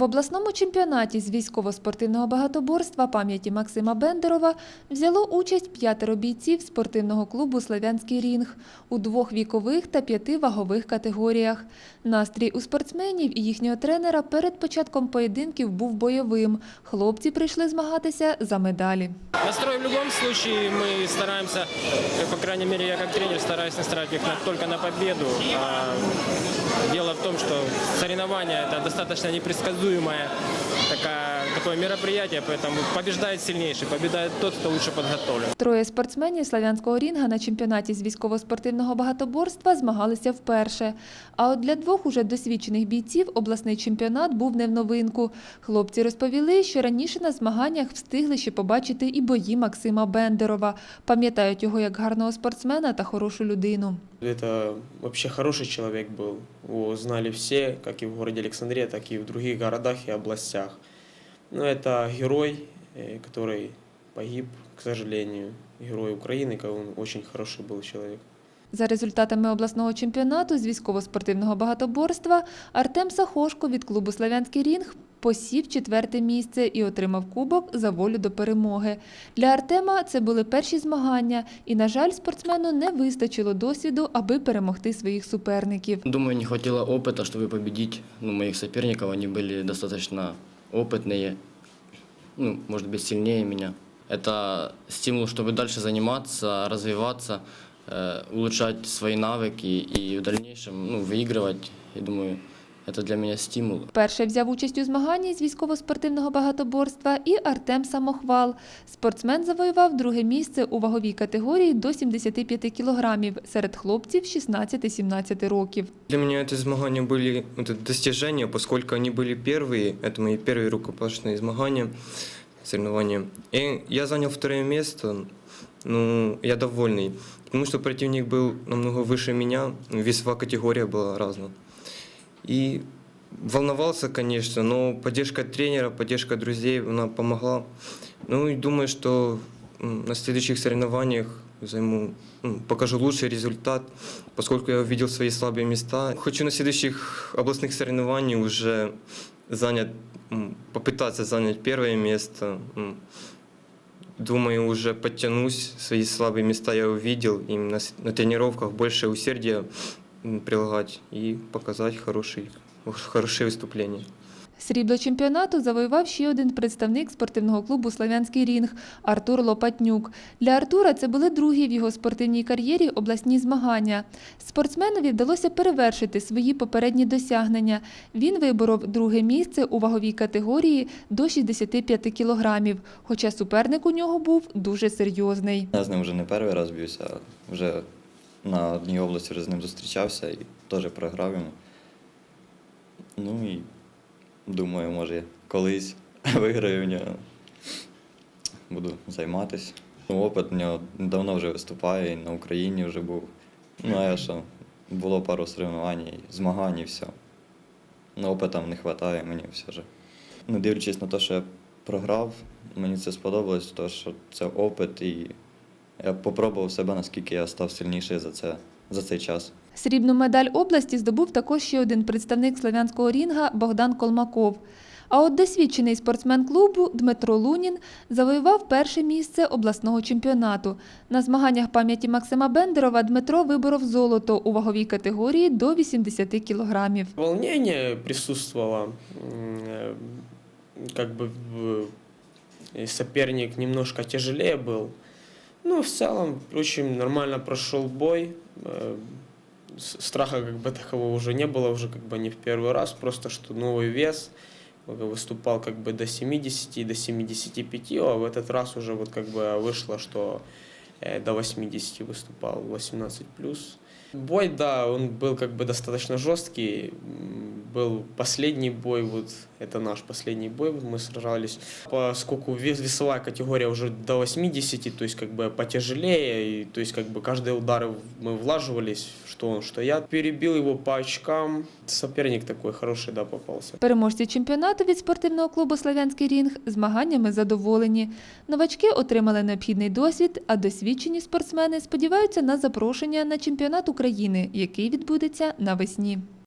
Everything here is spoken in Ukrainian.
В обласному чемпіонаті з військово-спортивного багатоборства пам'яті Максима Бендерова взяло участь п'ятеро бійців спортивного клубу «Славянський рінг» у двох вікових та п'яти вагових категоріях. Настрій у спортсменів і їхнього тренера перед початком поєдинків був бойовим. Хлопці прийшли змагатися за медалі. Настрой в случае мы стараемся, э, по крайней мере я как тренер стараюсь настраивать их на- только на победу. А дело в том, что соревнования это достаточно непредсказуемое такая, такое мероприятие, поэтому побеждает сильнейший, побеждает тот, кто лучше подготовлен. Троє спортсменів славянського рінга на чемпіонаті з військово-спортивного багатоборства змагалися вперше. А от для двох уже досвідчених бійців обласний чемпіонат був не в новинку. Хлопці розповіли, що раніше на змаганнях встигли ще побачити і бої Максима Бендерова. Пам'ятають його як гарного спортсмена та хорошу людину. Это вообще хороший человек был. Его знали все, как и в городе Александрия, так и в других городах и областях. Но это герой, э, который погиб, к сожалению. Герой Украины, как он очень хороший был человек. За результатами обласного чемпіонату з військово-спортивного багатоборства Артем Сахошко від клубу «Славянський рінг» посів четверте місце і отримав кубок за волю до перемоги. Для Артема це були перші змагання, і, на жаль, спортсмену не вистачило досвіду, аби перемогти своїх суперників. Думаю, не хватило опыта, чтобы победить ну, моих соперников. Они были достаточно опытные, ну, может быть, сильнее меня. Это стимул, чтобы дальше заниматься, развиваться, э, улучшать свои навыки и в дальнейшем ну, выигрывать. Я думаю, это для меня стимул. Перше взяв участь у змаганні з військово-спортивного багатоборства і Артем Самохвал. Спортсмен завоював друге місце у ваговій категорії до 75 кілограмів серед хлопців 16-17 років. Для меня это змагания были это достижения, поскольку они были первые. Это мои первые рукопашные змагания, соревнования. И я занял второе место. Ну, я довольный, потому что противник был намного выше меня, весовая категория была разная. И волновался, конечно, но поддержка тренера, поддержка друзей, она помогла. Ну и думаю, что на следующих соревнованиях займу, покажу лучший результат, поскольку я увидел свои слабые места. Хочу на следующих областных соревнованиях уже занять, попытаться занять первое место. Думаю, уже подтянусь, свои слабые места я увидел, и на, на тренировках больше усердия прилагать и показать хороший, хорошие выступления. Срібло чемпіонату завоював ще один представник спортивного клубу «Славянський рінг» – Артур Лопатнюк. Для Артура це були другі в його спортивній кар'єрі обласні змагання. Спортсменові вдалося перевершити свої попередні досягнення. Він виборов друге місце у ваговій категорії до 65 кілограмів, хоча суперник у нього був дуже серйозний. Я з ним вже не перший раз б'юся, вже на одній області з ним зустрічався і теж програв йому. Ну і думаю, може колись виграю в нього. Буду займатися. Ну, опит в нього давно вже виступає, і на Україні вже був. Ну, а я що, було пару соревнувань, змагань і все. Ну, опиту не вистачає мені все ж. Не дивлячись на те, що я програв, мені це сподобалось, тому що це опит, і я попробував себе, наскільки я став сильніший за, це, за цей час. Срібну медаль області здобув також ще один представник славянського рінга Богдан Колмаков. А от досвідчений спортсмен клубу Дмитро Лунін завоював перше місце обласного чемпіонату. На змаганнях пам'яті Максима Бендерова Дмитро виборов золото у ваговій категорії до 80 кілограмів. Волнение присутствовало. м, э, Как бы в- и соперник немножко тяжелее был. Ну, в целом, очень нормально прошел бой. Страха как бы такового уже не было, уже как бы не в первый раз, просто что новый вес. Э, Выступал как бы до 70, до 75, а в этот раз уже вот как бы вышло, что э, до 80 выступал, 18 плюс. Бой, да, он был как бы достаточно жесткий. Был последний бой, вот это наш последний бой, мы сражались. Поскольку вес, весовая категория уже до 80, то есть как бы потяжелее, и, то есть как бы каждые удары мы влаживались, что он, что я. Перебил его по очкам. Соперник такой хороший, да, попался. Переможці чемпіонату від спортивного клубу Славянський рінг змаганнями задоволені. Новачки отримали необхідний досвід, а досвідчені спортсмени сподіваються на запрошення на чемпіонат України, який відбудеться навесні.